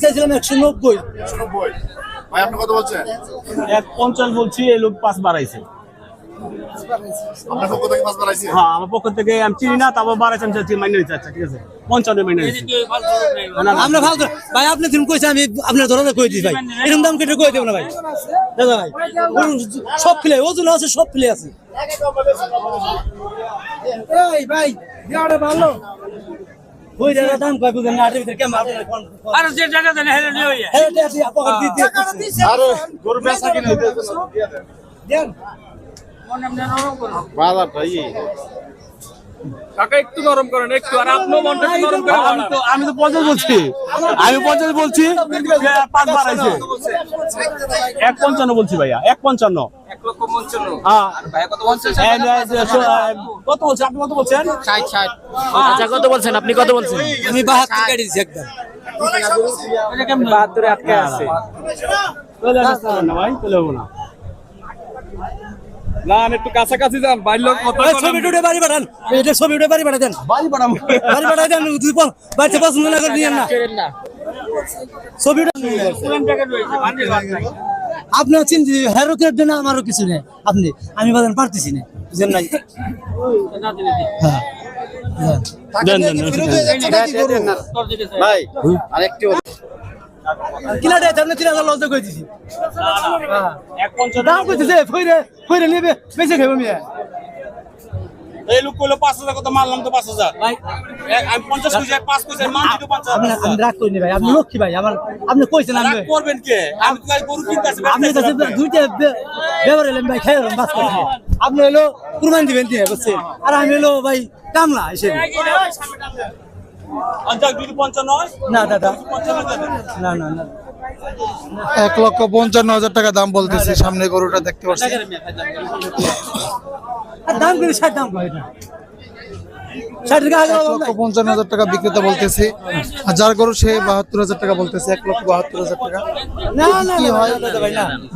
চাইছিলাম একশো নব্বই। নব্বই। ভাই আপনি কত বলছেন? এক পঞ্চাশ বলছি এই লোক পাঁচ বাড়াইছে। আপনার পক্ষ থেকে পাঁচ বাড়াইছে? হ্যাঁ আমার পক্ষ থেকে আমি চিনি না তারপর বাড়াইছে আমি চাচ্ছি মাইনে নিতে আচ্ছা ঠিক আছে। পঞ্চান্ন মাইনে নিচ্ছি আমরা ভাই আপনি দিন কইছে আমি আপনার ধরনের কই দিই ভাই। এরকম দাম কেটে কই দেব না ভাই? দাদা ভাই সব ফিলে ওজন আছে সব ফিলে আছে। এই ভাই ভালো। ওই দাদা দাম কই বুঝেন না আটের ভিতরে কেমন আপনার কোন আর যে টাকা দেন হেলে নিয়ে হইয়া। এটা দিয়ে পকেট দিয়ে দিয়ে আরে গরু বেচা কিনে দেন। বাজারটা ই কাকা একটু নরম করেন একটু আর আপনিও মনটা একটু নরম করে আমি তো আমি তো পঞ্চাশ বলছি। আমি পঞ্চাশ বলছি যে পাঁচ বাড়াইছে পঞ্চান্ন বলছি ভাইয়া এক পঞ্চান্ন। এক লক্ষ পঞ্চান্ন হ্যাঁ কত বলছেন আপনি কত বলছেন ষাট ষাট আচ্ছা কত বলছেন আপনি কত বলছেন আমি বাহাত্তর কেটে একদম বাহাত্তরে আটকে আছে চলে আসতে হবে না ভাই চলে না না আমি একটু কাছাকাছি যান লোক ছবি টুটে বাড়ি পাঠান এটা ছবি টুটে বাড়ি পাঠাই দেন বাড়ি পাঠাবো বাড়ি পাঠাই দেন দুই বাড়িতে পছন্দ না করে না না ছবি আপনার চিন্তা হ্যারো কেটে না আমারও কিছু নেই। আপনি আমি বাজান পারতেছি না। বুঝেন নাই? হ্যাঁ। হ্যাঁ। দেন দেন দেন। ভাই আরেকটি কিনা দেয় আপনি তিন হাজার লজ্জা করে দিছি। এক পঞ্চান্ন দাম কইতেছে ফইরে ফইরে নেবে বেঁচে মিয়া এই লোক কইলো পাঁচ হাজার কত মারলাম তো পাঁচ হাজার। এক- আমি পঞ্চাশ এক পাঁচ কইছি মান দিতে পাঁচ আপনি হাজার আমি রাগ করিনি ভাই আপনি লক্ষ্মী ভাই আমার আপনি কইছেন আমি রাগ করবেন কে? আমি তো গরু কিনতে আসি আপনি কাছে দুইটা ব্যবহার এলেন ভাই খাই এলাম বাস করছি আপনি হলো কুরবান দিবেন দিয়ে বুঝছেন? আর আমি হলো ভাই কামলা হিসেবে না দাদা না। না না এক লক্ষ পঞ্চান্ন হাজার টাকা দাম বলতেছি সামনে গরুটা দেখতে পাচ্ছি। আর দাম কিন্তু ষাট দাম পঞ্চান্ন হাজার টাকা বিক্রেতা বলতেছি। আর যার গরু সে বাহাত্তর হাজার টাকা বলতেছে এক লক্ষ বাহাত্তর হাজার টাকা। কি হয়।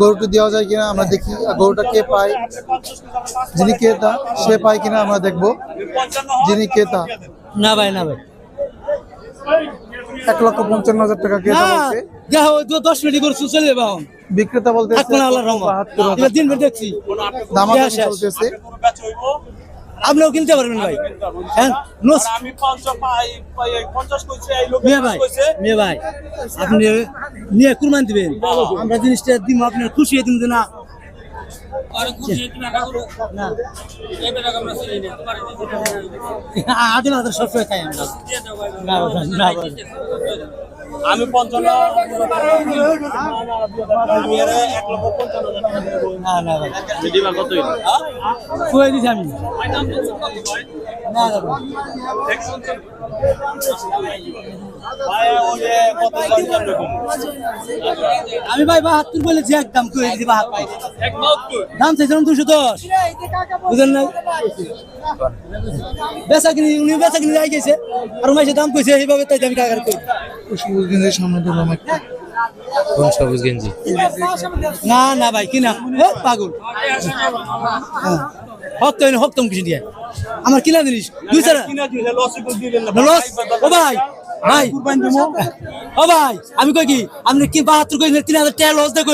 গরুটি দেওয়া যায় কিনা আমরা দেখি। গরুটা কে পায়? যিনি ক্রেতা সে পায় কিনা আমরা দেখব। যিনি ক্রেতা। না ভাই না ভাই। এক লক্ষ পঞ্চান্ন হাজার টাকা ক্রেতা বলছে? দেখো দশ মিনিট করে চলে যাবে বিক্রেতা দিন ভর দেখছি। চলতেছে। আপনিও কিনতে পারবেন ভাই। হ্যাঁ মিয়া ভাই। ভাই আপনি নিয়ে কুরবান দিবেন। আমরা জিনিসটা দিব আপনার খুশি দিন না সবসময় খাই আমরা। আমি পঞ্চান্ন। না না ভাই দিছি আমি। না দাদা ভাই, আমি ভাই বাহাত্তর বলেছি একদম কয়ে দিছি বাহাত্তর। দাম চাইছিলাম দুশো দশ। বুঝলেন না? বেচা কিনি উনি বেচা কিনি যাই গেছে। আর উনি দাম কইছে এইভাবে তাই আমি কাকার সবুজ সামনে দিলাম একটা। না না ভাই কিনা। পাগল। হ্যাঁ। হক তো হক তুমি কিছু দিয়ে আমার কিনা জিনিস দুই চারা। করে। লস? ও ভাই ভাই। ও ভাই, আমি কই কি? আপনি কি বাহাত্তর কই তিন হাজার টাকা লস দিয়ে